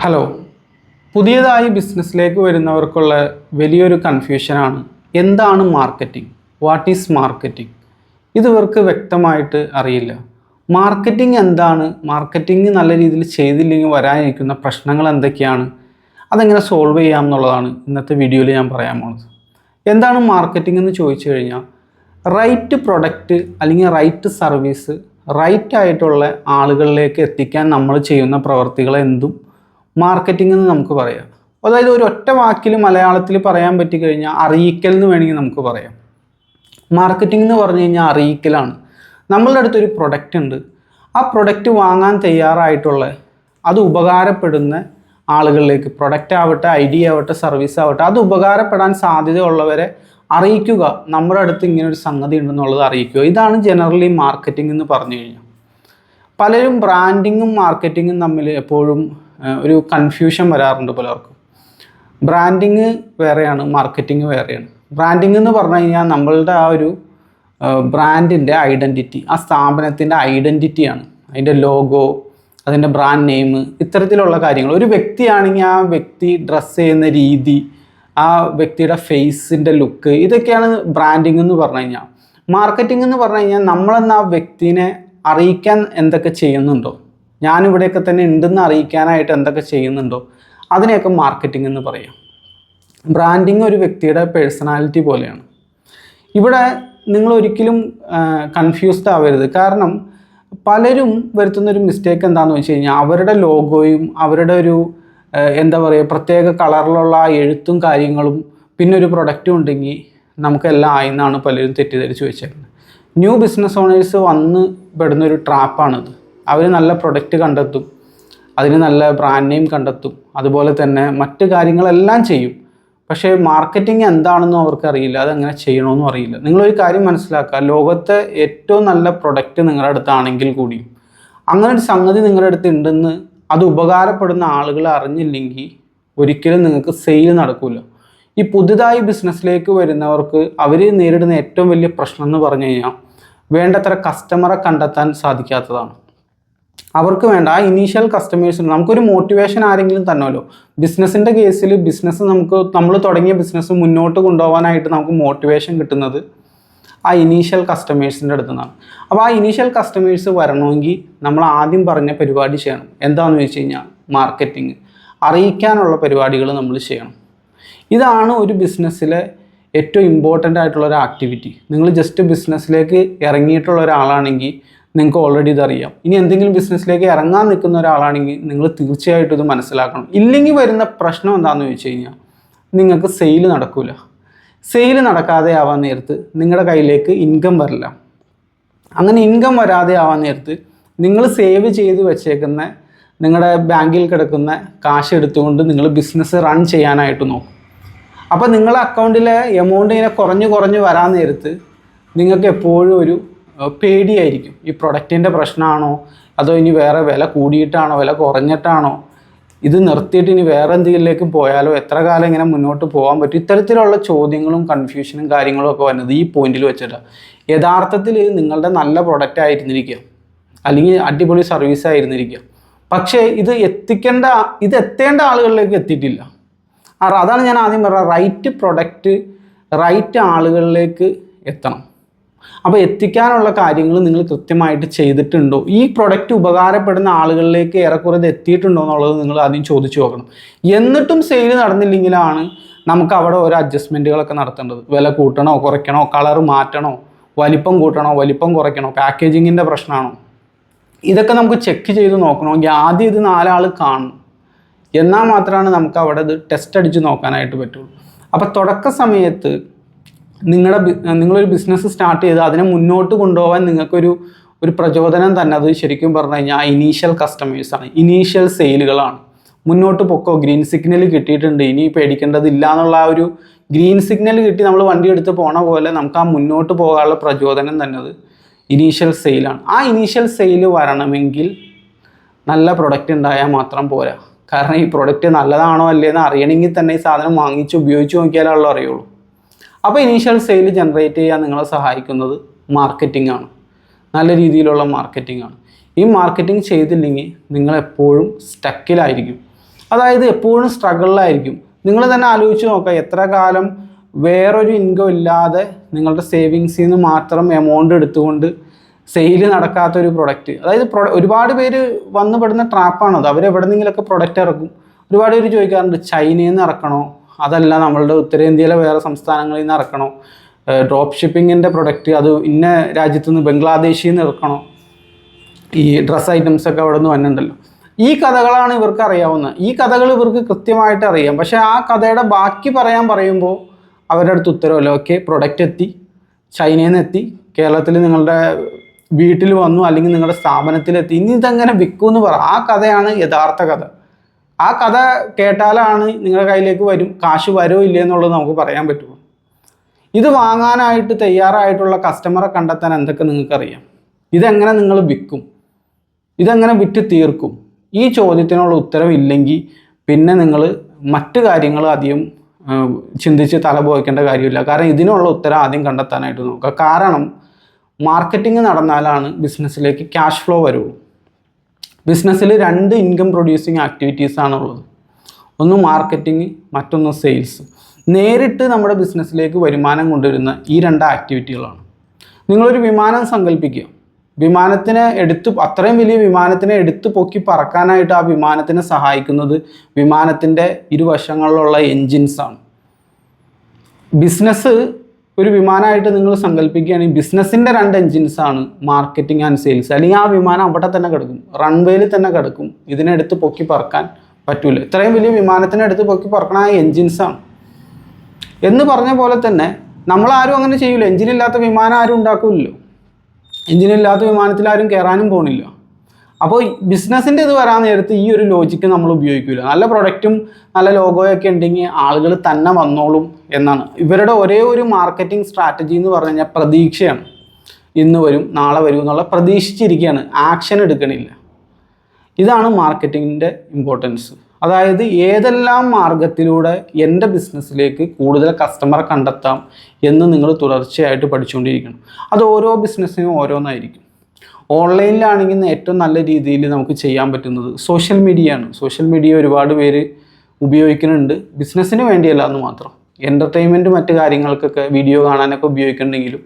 Hello പുതിയതായി ബിസിനസ്സിലേക്ക് വരുന്നവർക്കുള്ള വലിയൊരു കൺഫ്യൂഷനാണ് എന്താണ് മാർക്കറ്റിംഗ് വാട്ട് ഈസ് മാർക്കറ്റിംഗ് ഇത് ഇവർക്ക് വ്യക്തമായിട്ട് അറിയില്ല. മാർക്കറ്റിംഗ് എന്താണ്? മാർക്കറ്റിംഗ് നല്ല രീതിയിൽ ചെയ്തില്ലെങ്കിൽ വരാനിരിക്കുന്ന പ്രശ്നങ്ങൾ എന്തൊക്കെയാണ്? അതെങ്ങനെ സോൾവ് ചെയ്യാം എന്നുള്ളതാണ് ഇന്നത്തെ വീഡിയോയിൽ ഞാൻ പറയാൻ പോകുന്നത് എന്താണ് മാർക്കറ്റിംഗ് എന്ന് ചോദിച്ചു കഴിഞ്ഞാൽ റൈറ്റ് പ്രൊഡക്റ്റ് അല്ലെങ്കിൽ റൈറ്റ് സർവീസ് റൈറ്റ് ആയിട്ടുള്ള ആളുകളിലേക്ക് എത്തിക്കാൻ നമ്മൾ ചെയ്യുന്ന പ്രവർത്തികൾ എന്തും മാർക്കറ്റിംഗ് എന്ന് നമുക്ക് പറയാം. അതായത് ഒരു ഒറ്റ വാക്കിൽ മലയാളത്തിൽ പറയാൻ പറ്റി കഴിഞ്ഞാൽ അറിയിക്കൽ എന്ന് വേണമെങ്കിൽ നമുക്ക് പറയാം. മാർക്കറ്റിംഗ് എന്ന് പറഞ്ഞു കഴിഞ്ഞാൽ അറിയിക്കലാണ്. നമ്മളുടെ അടുത്തൊരു പ്രൊഡക്റ്റ് ഉണ്ട്. ആ പ്രൊഡക്റ്റ് വാങ്ങാൻ തയ്യാറായിട്ടുള്ള അത് ഉപകാരപ്പെടുന്ന ആളുകളിലേക്ക് പ്രൊഡക്റ്റ് ആവട്ടെ ഐഡിയ ആവട്ടെ സർവീസ് ആവട്ടെ അത് ഉപകാരപ്പെടാൻ സാധ്യതയുള്ളവരെ അറിയിക്കുക. നമ്മുടെ അടുത്ത് ഇങ്ങനെ ഒരു സംഗതി ഉണ്ടെന്നുള്ളത് അറിയിക്കുക. ഇതാണ് ജനറലി മാർക്കറ്റിംഗ് എന്ന് പറഞ്ഞു കഴിഞ്ഞാൽ പലരും ബ്രാൻഡിങ്ങും മാർക്കറ്റിങ്ങും തമ്മിൽ എപ്പോഴും ഒരു കൺഫ്യൂഷൻ വരാറുണ്ട് പലർക്കും. ബ്രാൻഡിങ് വേറെയാണ് മാർക്കറ്റിംഗ് വേറെയാണ്. ബ്രാൻഡിങ് എന്ന് പറഞ്ഞു കഴിഞ്ഞാൽ നമ്മളുടെ ആ ഒരു ബ്രാൻഡിന്റെ ഐഡന്റിറ്റി ആ സ്ഥാപനത്തിന്റെ ഐഡന്റിറ്റിയാണ് അതിന്റെ ലോഗോ അതിന്റെ ബ്രാൻഡ് നെയിം ഇത്തരത്തിലുള്ള കാര്യങ്ങൾ. ഒരു വ്യക്തിയാണെങ്കിൽ ആ വ്യക്തി ഡ്രസ്സ് ചെയ്യുന്ന രീതി ആ വ്യക്തിയുടെ ഫേസിന്റെ ലുക്ക് ഇതൊക്കെയാണ് ബ്രാൻഡിങ് എന്ന് പറഞ്ഞു കഴിഞ്ഞാൽ. മാർക്കറ്റിംഗ് എന്ന് പറഞ്ഞു കഴിഞ്ഞാൽ നമ്മളെന്ന് ആ വ്യക്തിനെ അറിയിക്കാൻ എന്തൊക്കെ ചെയ്യുന്നുണ്ടോ? ഞാനിവിടെയൊക്കെ തന്നെ ഉണ്ടെന്ന് അറിയിക്കാനായിട്ട് എന്തൊക്കെ ചെയ്യുന്നുണ്ടോ അതിനെയൊക്കെ മാർക്കറ്റിംഗ് എന്ന് പറയാം. ബ്രാൻഡിങ് ഒരു വ്യക്തിയുടെ പേഴ്സണാലിറ്റി പോലെയാണ്. ഇവിടെ നിങ്ങൾ ഒരിക്കലും കൺഫ്യൂസ്ഡ് ആവരുത്. കാരണം പലരും വരുത്തുന്ന ഒരു മിസ്റ്റേക്ക് എന്താണെന്ന് വെച്ച് കഴിഞ്ഞാൽ അവരുടെ ലോഗോയും അവരുടെ ഒരു എന്താ പറയുക പ്രത്യേക കളറിലുള്ള എഴുത്തും കാര്യങ്ങളും പിന്നെ ഒരു പ്രൊഡക്റ്റും ഉണ്ടെങ്കിൽ നമുക്കെല്ലാം ആയിന്നാണ് പലരും തെറ്റിദ്ധരിച്ച് വെച്ചേക്കുന്നത്. ന്യൂ ബിസിനസ് ഓണേഴ്സ് വന്ന് പെടുന്നൊരു ട്രാപ്പാണിത് അവർ നല്ല പ്രൊഡക്റ്റ് കണ്ടെത്തും. അതിന് നല്ല ബ്രാൻഡ് നെയിം കണ്ടെത്തും. അതുപോലെ തന്നെ മറ്റ് കാര്യങ്ങളെല്ലാം ചെയ്യും. പക്ഷേ മാർക്കറ്റിംഗ് എന്താണെന്നും അവർക്കറിയില്ല. അതെങ്ങനെ ചെയ്യണമെന്നും അറിയില്ല. നിങ്ങളൊരു കാര്യം മനസ്സിലാക്കുക. ലോകത്തെ ഏറ്റവും നല്ല പ്രൊഡക്റ്റ് നിങ്ങളുടെ അടുത്താണെങ്കിൽ കൂടിയും. അങ്ങനെ ഒരു സംഗതി നിങ്ങളുടെ അടുത്ത് ഉണ്ടെന്ന് അത് ഉപകാരപ്പെടുന്ന ആളുകൾ അറിഞ്ഞില്ലെങ്കിൽ ഒരിക്കലും നിങ്ങൾക്ക് സെയിൽ നടക്കില്ല ഈ പുതുതായി ബിസിനസ്സിലേക്ക് വരുന്നവർക്ക് അവർ നേരിടുന്ന ഏറ്റവും വലിയ പ്രശ്നം എന്ന് പറഞ്ഞു കഴിഞ്ഞാൽ വേണ്ടത്ര കസ്റ്റമറെ കണ്ടെത്താൻ സാധിക്കാത്തതാണ്. അവർക്ക് വേണ്ട ആ ഇനീഷ്യൽ കസ്റ്റമേഴ്സിന് നമുക്കൊരു മോട്ടിവേഷൻ ആരെങ്കിലും തന്നല്ലോ ബിസിനസ്സിന്റെ കേസിൽ ബിസിനസ് നമുക്ക് നമ്മൾ തുടങ്ങിയ ബിസിനസ് മുന്നോട്ട് കൊണ്ടുപോകാനായിട്ട് നമുക്ക് മോട്ടിവേഷൻ കിട്ടുന്നത് ആ ഇനീഷ്യൽ കസ്റ്റമേഴ്സിന്റെ അടുത്ത് നിന്നാണ്. അപ്പോൾ ആ ഇനീഷ്യൽ കസ്റ്റമേഴ്സ് വരണമെങ്കിൽ നമ്മൾ ആദ്യം പറഞ്ഞ പരിപാടി ചെയ്യണം. എന്താണെന്ന് വെച്ച് കഴിഞ്ഞാൽ മാർക്കറ്റിംഗ് അറിയിക്കാനുള്ള പരിപാടികൾ നമ്മൾ ചെയ്യണം. ഇതാണ് ഒരു ബിസിനസ്സിലെ ഏറ്റവും ഇമ്പോർട്ടന്റ് ആയിട്ടുള്ള ഒരു ആക്ടിവിറ്റി നിങ്ങൾ ജസ്റ്റ് ബിസിനസ്സിലേക്ക് ഇറങ്ങിയിട്ടുള്ള ഒരാളാണെങ്കിൽ നിങ്ങൾക്ക് ഓൾറെഡി ഇതറിയാം. ഇനി എന്തെങ്കിലും ബിസിനസ്സിലേക്ക് ഇറങ്ങാൻ നിൽക്കുന്ന ഒരാളാണെങ്കിൽ നിങ്ങൾ തീർച്ചയായിട്ടും ഇത് മനസ്സിലാക്കണം. ഇല്ലെങ്കിൽ വരുന്ന പ്രശ്നം എന്താണെന്ന് ചോദിച്ചു കഴിഞ്ഞാൽ നിങ്ങൾക്ക് സെയിൽ നടക്കില്ല സെയിൽ നടക്കാതെ ആവാൻ നേരത്ത് നിങ്ങളുടെ കയ്യിലേക്ക് ഇൻകം വരില്ല. അങ്ങനെ ഇൻകം വരാതെ ആവാൻ നേരത്ത് നിങ്ങൾ സേവ് ചെയ്ത് വെച്ചേക്കുന്ന നിങ്ങളുടെ ബാങ്കിൽ കിടക്കുന്ന കാശ് എടുത്തുകൊണ്ട് നിങ്ങൾ ബിസിനസ് റൺ ചെയ്യാനായിട്ട് നോക്കും. അപ്പോൾ നിങ്ങളുടെ അക്കൗണ്ടിലെ എമൗണ്ട് ഇങ്ങനെ കുറഞ്ഞ് കുറഞ്ഞ് വരാൻ നേരത്ത് നിങ്ങൾക്ക് എപ്പോഴും ഒരു പേടിയായിരിക്കും. ഈ പ്രൊഡക്റ്റിന്റെ പ്രശ്നമാണോ അതോ ഇനി വേറെ വില കൂടിയിട്ടാണോ? വില കുറഞ്ഞിട്ടാണോ? ഇത് നിർത്തിയിട്ട് ഇനി വേറെ എന്തെങ്കിലേക്ക് പോയാലോ? എത്ര കാലം ഇങ്ങനെ മുന്നോട്ട് പോകാൻ പറ്റും? ഇത്തരത്തിലുള്ള ചോദ്യങ്ങളും കൺഫ്യൂഷനും കാര്യങ്ങളും ഒക്കെ വരുന്നത് ഈ പോയിന്റിൽ വെച്ചിട്ടാണ് യഥാർത്ഥത്തിൽ നിങ്ങളുടെ നല്ല പ്രൊഡക്റ്റ് ആയിരുന്നിരിക്കുക. അല്ലെങ്കിൽ അടിപൊളി സർവീസ് ആയിരുന്നിരിക്കുക. പക്ഷേ ഇത് എത്തിക്കേണ്ട ഇത് എത്തേണ്ട ആളുകളിലേക്ക് എത്തിയിട്ടില്ല. അതാണ് ഞാൻ ആദ്യം പറഞ്ഞത്. റൈറ്റ് പ്രൊഡക്റ്റ് റൈറ്റ് ആളുകളിലേക്ക് എത്തണം. അപ്പോൾ എത്തിക്കാനുള്ള കാര്യങ്ങൾ നിങ്ങൾ കൃത്യമായിട്ട് ചെയ്തിട്ടുണ്ടോ? ഈ പ്രൊഡക്റ്റ് ഉപകാരപ്പെടുന്ന ആളുകളിലേക്ക് ഏറെക്കുറെ ഇത് എത്തിയിട്ടുണ്ടോ എന്നുള്ളത് നിങ്ങൾ ആദ്യം ചോദിച്ചു നോക്കണം. എന്നിട്ടും സെയിൽ നടന്നില്ലെങ്കിലാണ് നമുക്ക് അവിടെ ഓരോ അഡ്ജസ്റ്റ്മെന്റുകളൊക്കെ നടത്തേണ്ടത്. വില കൂട്ടണോ കുറയ്ക്കണോ കളർ മാറ്റണോ വലിപ്പം കൂട്ടണോ വലിപ്പം കുറയ്ക്കണോ പാക്കേജിങ്ങിന്റെ പ്രശ്നമാണോ ഇതൊക്കെ നമുക്ക് ചെക്ക് ചെയ്ത് നോക്കണമെങ്കിൽ ആദ്യം ഇത് നാലാൾ കാണണം. എന്നാൽ മാത്രമാണ് നമുക്ക് അവിടെ ഇത് ടെസ്റ്റ് അടിച്ച് നോക്കാനായിട്ട് പറ്റുള്ളൂ. അപ്പോൾ തുടക്ക സമയത്ത് നിങ്ങളുടെ നിങ്ങളൊരു ബിസിനസ് സ്റ്റാർട്ട് ചെയ്ത് അതിനെ മുന്നോട്ട് കൊണ്ടുപോകാൻ നിങ്ങൾക്കൊരു ഒരു പ്രചോദനം തന്നെ അത് ശരിക്കും പറഞ്ഞു കഴിഞ്ഞാൽ ഇനീഷ്യൽ കസ്റ്റമേഴ്സാണ് ഇനീഷ്യൽ സെയിലുകളാണ് മുന്നോട്ട് പൊക്കോ. ഗ്രീൻ സിഗ്നൽ കിട്ടിയിട്ടുണ്ട്. ഇനി പേടിക്കേണ്ടതില്ല എന്നുള്ള ആ ഒരു ഗ്രീൻ സിഗ്നൽ കിട്ടി നമ്മൾ വണ്ടി എടുത്ത് പോണ പോലെ നമുക്ക് ആ മുന്നോട്ട് പോകാനുള്ള പ്രചോദനം തന്നെ അത് ഇനീഷ്യൽ സെയിലാണ് ആ ഇനീഷ്യൽ സെയിൽ വരണമെങ്കിൽ നല്ല പ്രൊഡക്റ്റ് ഉണ്ടായാൽ മാത്രം പോരാ. കാരണം ഈ പ്രൊഡക്റ്റ് നല്ലതാണോ അല്ലേന്ന് അറിയണമെങ്കിൽ തന്നെ ഈ സാധനം വാങ്ങിച്ച് ഉപയോഗിച്ച് നോക്കിയാലേ അറിയുള്ളൂ. അപ്പോൾ ഇനീഷ്യൽ സെയിൽ ജനറേറ്റ് ചെയ്യാൻ നിങ്ങളെ സഹായിക്കുന്നത് മാർക്കറ്റിംഗ് ആണ്. നല്ല രീതിയിലുള്ള മാർക്കറ്റിംഗ് ആണ്. ഈ മാർക്കറ്റിംഗ് ചെയ്തില്ലെങ്കിൽ നിങ്ങൾ എപ്പോഴും സ്റ്റക്കിലായിരിക്കും അതായത് എപ്പോഴും സ്ട്രഗിളിലായിരിക്കും നിങ്ങൾ തന്നെ ആലോചിച്ച് നോക്കുക എത്ര കാലം വേറൊരു ഇൻകം ഇല്ലാതെ നിങ്ങളുടെ സേവിങ്സിൽ നിന്ന് മാത്രം എമൗണ്ട് എടുത്തുകൊണ്ട് സെയിൽ നടക്കാത്ത ഒരു പ്രൊഡക്റ്റ് അതായത് ഒരുപാട് പേര് വന്നു പെടുന്ന ട്രാപ്പാണത് അവരെവിടെ നിന്നെങ്കിലൊക്കെ പ്രൊഡക്റ്റ് ഇറക്കും. ഒരുപാട് പേര് ചോദിക്കാറുണ്ട് ചൈനയിൽ നിന്ന് ഇറക്കണോ? അതല്ല നമ്മളുടെ ഉത്തരേന്ത്യയിലെ വേറെ സംസ്ഥാനങ്ങളിൽ നിന്ന് ഇറക്കണോ? ഡ്രോപ്പ് ഷിപ്പിങ്ങിന്റെ പ്രൊഡക്റ്റ് അത് ഇന്ന രാജ്യത്തു നിന്ന് ബംഗ്ലാദേശിൽ നിന്ന് ഇറക്കണോ? ഈ ഡ്രസ്സ് ഐറ്റംസ് ഒക്കെ അവിടെ നിന്ന് വന്നിട്ടുണ്ടല്ലോ. ഈ കഥകളാണ് ഇവർക്ക് അറിയാവുന്നത്. ഈ കഥകൾ ഇവർക്ക് കൃത്യമായിട്ട് അറിയാം. പക്ഷെ ആ കഥയുടെ ബാക്കി പറയാൻ പറയുമ്പോൾ അവരുടെ അടുത്ത് ഉത്തരവല്ല? ഓക്കെ പ്രൊഡക്റ്റ് എത്തി ചൈനയിൽ നിന്ന് എത്തി കേരളത്തിൽ നിങ്ങളുടെ വീട്ടിൽ വന്നു അല്ലെങ്കിൽ നിങ്ങളുടെ സ്ഥാപനത്തിലെത്തി ഇനി ഇതെങ്ങനെ വിൽക്കും എന്ന് പറ. ആ കഥയാണ് യഥാർത്ഥ കഥ. ആ കഥ കേട്ടാലാണ് നിങ്ങളുടെ കയ്യിലേക്ക് വരും കാശ് വരോ ഇല്ലേ എന്നുള്ളത് നമുക്ക് പറയാൻ പറ്റുള്ളൂ. ഇത് വാങ്ങാനായിട്ട് തയ്യാറായിട്ടുള്ള കസ്റ്റമറെ കണ്ടെത്താൻ എന്തൊക്കെ നിങ്ങൾക്കറിയാം? ഇതെങ്ങനെ നിങ്ങൾ വിൽക്കും? ഇതെങ്ങനെ വിറ്റ് തീർക്കും? ഈ ചോദ്യത്തിനുള്ള ഉത്തരം ഇല്ലെങ്കിൽ പിന്നെ നിങ്ങൾ മറ്റു കാര്യങ്ങൾ അധികം ചിന്തിച്ച് തലപോയിക്കേണ്ട കാര്യമില്ല. കാരണം ഇതിനുള്ള ഉത്തരം ആദ്യം കണ്ടെത്താനായിട്ട് നോക്കുക. കാരണം മാർക്കറ്റിംഗ് നടന്നാലാണ് ബിസിനസ്സിലേക്ക് ക്യാഷ് ഫ്ലോ വരുള്ളൂ. ബിസിനസ്സിൽ രണ്ട് ഇൻകം പ്രൊഡ്യൂസിങ് ആക്ടിവിറ്റീസ് ആണുള്ളത്. ഒന്ന് മാർക്കറ്റിംഗ് മറ്റൊന്ന് സെയിൽസ് നേരിട്ട് നമ്മുടെ ബിസിനസ്സിലേക്ക് വരുമാനം കൊണ്ടുവരുന്ന ഈ രണ്ട് ആക്ടിവിറ്റികളാണ് നിങ്ങളൊരു വിമാനം സങ്കല്പിക്കുക വിമാനത്തിനെ എടുത്ത് അത്രയും വലിയ വിമാനത്തിനെ എടുത്ത് പൊക്കി പറക്കാനായിട്ട് ആ വിമാനത്തിനെ സഹായിക്കുന്നത് വിമാനത്തിന്റെ ഇരുവശങ്ങളിലുള്ള എൻജിൻസാണ് ബിസിനസ് ഒരു വിമാനമായിട്ട് നിങ്ങൾ സങ്കല്പിക്കുകയാണെങ്കിൽ ബിസിനസ്സിന്റെ രണ്ട് എൻജിൻസ് ആണ് മാർക്കറ്റിംഗ് ആൻഡ് സെയിൽസ് അല്ലെങ്കിൽ ആ വിമാനം അവിടെ തന്നെ കിടക്കും. റൺവേയിൽ തന്നെ കിടക്കും. ഇതിനെടുത്ത് പൊക്കി പറക്കാൻ പറ്റൂല. ഇത്രയും വലിയ വിമാനത്തിനെ എടുത്ത് പൊക്കി പറക്കണ ആ എൻജിൻസ് ആണ്. എന്ന് പറഞ്ഞ പോലെ തന്നെ നമ്മളാരും അങ്ങനെ ചെയ്യൂല. എഞ്ചിനില്ലാത്ത വിമാനം ആരും ഉണ്ടാക്കില്ലല്ലോ. എഞ്ചിനില്ലാത്ത വിമാനത്തിൽ ആരും കയറാനും പോണില്ല. അപ്പോൾ ബിസിനസ്സിന്റെ ഇത് വരാൻ നേരത്ത് ഈ ഒരു ലോജിക്ക് നമ്മൾ ഉപയോഗിക്കില്ല നല്ല പ്രൊഡക്റ്റും നല്ല ലോഗോയൊക്കെ ഉണ്ടെങ്കിൽ ആളുകൾ തന്നെ വന്നോളും എന്നാണ്. ഇവരുടെ ഒരേ ഒരു മാർക്കറ്റിംഗ് സ്ട്രാറ്റജി എന്ന് പറഞ്ഞു കഴിഞ്ഞാൽ പ്രതീക്ഷയാണ്. ഇന്ന് വരും നാളെ വരും എന്നുള്ള പ്രതീക്ഷിച്ചിരിക്കുകയാണ്. ആക്ഷൻ എടുക്കണില്ല. ഇതാണ് മാർക്കറ്റിങ്ങിന്റെ ഇമ്പോർട്ടൻസ് അതായത് ഏതെല്ലാം മാർഗത്തിലൂടെ എന്റെ ബിസിനസ്സിലേക്ക് കൂടുതൽ കസ്റ്റമറെ കണ്ടെത്താം എന്ന് നിങ്ങൾ തുടർച്ചയായിട്ട് പഠിച്ചുകൊണ്ടിരിക്കണം. അത് ഓരോ ബിസിനസ്സിനും ഓരോന്നായിരിക്കും. ഓൺലൈനിലാണെങ്കിൽ ഏറ്റവും നല്ല രീതിയിൽ നമുക്ക് ചെയ്യാൻ പറ്റുന്നത് സോഷ്യൽ മീഡിയയാണ്. സോഷ്യൽ മീഡിയ ഒരുപാട് പേര് ഉപയോഗിക്കുന്നുണ്ട്. ബിസിനസ്സിന് വേണ്ടിയല്ല എന്ന് മാത്രം. എന്റർടൈൻമെന്റ് മറ്റു കാര്യങ്ങൾക്കൊക്കെ വീഡിയോ കാണാനൊക്കെ ഉപയോഗിക്കുന്നുണ്ടെങ്കിലും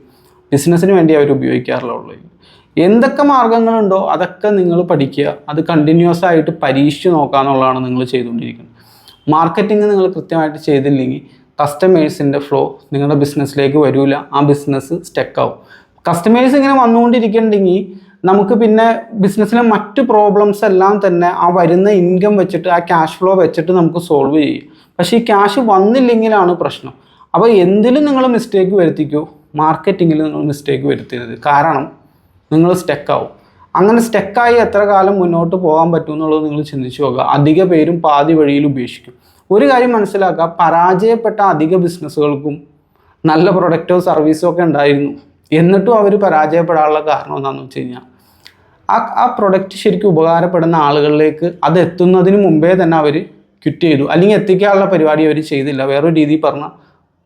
ബിസിനസ്സിന് വേണ്ടി അവർ ഉപയോഗിക്കാറില്ല ഓൺലൈൻ എന്തൊക്കെ മാർഗങ്ങളുണ്ടോ അതൊക്കെ നിങ്ങൾ പഠിക്കുക. അത് കണ്ടിന്യൂസ് ആയിട്ട് പരീക്ഷിച്ച് നോക്കുക എന്നുള്ളതാണ് നിങ്ങൾ ചെയ്തുകൊണ്ടിരിക്കുന്നത്. മാർക്കറ്റിംഗ് നിങ്ങൾ കൃത്യമായിട്ട് ചെയ്തില്ലെങ്കിൽ കസ്റ്റമേഴ്സിന്റെ ഫ്ലോ നിങ്ങളുടെ ബിസിനസ്സിലേക്ക് വരില്ല ആ ബിസിനസ് സ്റ്റക്കാവും കസ്റ്റമേഴ്സ് ഇങ്ങനെ വന്നുകൊണ്ടിരിക്കുന്നുണ്ടെങ്കിൽ നമുക്ക് പിന്നെ ബിസിനസ്സിലെ മറ്റ് പ്രോബ്ലംസ് എല്ലാം തന്നെ ആ വരുന്ന ഇൻകം വെച്ചിട്ട് ആ ക്യാഷ് ഫ്ലോ വെച്ചിട്ട് നമുക്ക് സോൾവ് ചെയ്യും. പക്ഷേ ഈ ക്യാഷ് വന്നില്ലെങ്കിലാണ് പ്രശ്നം. അപ്പോൾ എന്തിലും നിങ്ങൾ മിസ്റ്റേക്ക് വരുത്തിക്കോ. മാർക്കറ്റിങ്ങിൽ നിങ്ങൾ മിസ്റ്റേക്ക് വരുത്തരുത്. കാരണം നിങ്ങൾ സ്റ്റെക്കാവും അങ്ങനെ സ്റ്റെക്കായി എത്ര കാലം മുന്നോട്ട് പോകാൻ പറ്റും എന്നുള്ളത് നിങ്ങൾ ചിന്തിച്ചു നോക്കുക. അധിക പേരും പാതി വഴിയിൽ ഉപേക്ഷിക്കും. ഒരു കാര്യം മനസ്സിലാക്കുക. പരാജയപ്പെട്ട അധിക ബിസിനസ്സുകൾക്കും നല്ല പ്രൊഡക്റ്റോ സർവീസോ ഒക്കെ ഉണ്ടായിരുന്നു. എന്നിട്ടും അവർ പരാജയപ്പെടാനുള്ള കാരണം എന്താണെന്ന് വെച്ച് കഴിഞ്ഞാൽ ആ ആ പ്രൊഡക്റ്റ് ശരിക്കും ഉപകാരപ്പെടുന്ന ആളുകളിലേക്ക് അത് എത്തുന്നതിന് മുമ്പേ തന്നെ അവർ ക്വിറ്റ് ചെയ്തു. അല്ലെങ്കിൽ എത്തിക്കാനുള്ള പരിപാടി അവർ ചെയ്തില്ല. വേറൊരു രീതിയിൽ പറഞ്ഞാൽ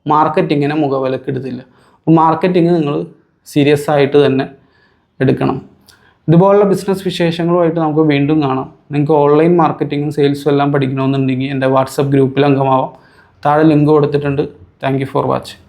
മാർക്കറ്റിങ്ങിനെ മുഖവിലക്കെടുത്തില്ല അപ്പോൾ മാർക്കറ്റിങ് നിങ്ങൾ സീരിയസ് ആയിട്ട് തന്നെ എടുക്കണം. ഇതുപോലുള്ള ബിസിനസ് വിശേഷങ്ങളുമായിട്ട് നമുക്ക് വീണ്ടും കാണാം. നിങ്ങൾക്ക് ഓൺലൈൻ മാർക്കറ്റിങ്ങും സെയിൽസും എല്ലാം പഠിക്കണമെന്നുണ്ടെങ്കിൽ എന്റെ വാട്സപ്പ് ഗ്രൂപ്പിൽ അംഗമാവാം. താഴെ ലിങ്ക് കൊടുത്തിട്ടുണ്ട്. Thank for watching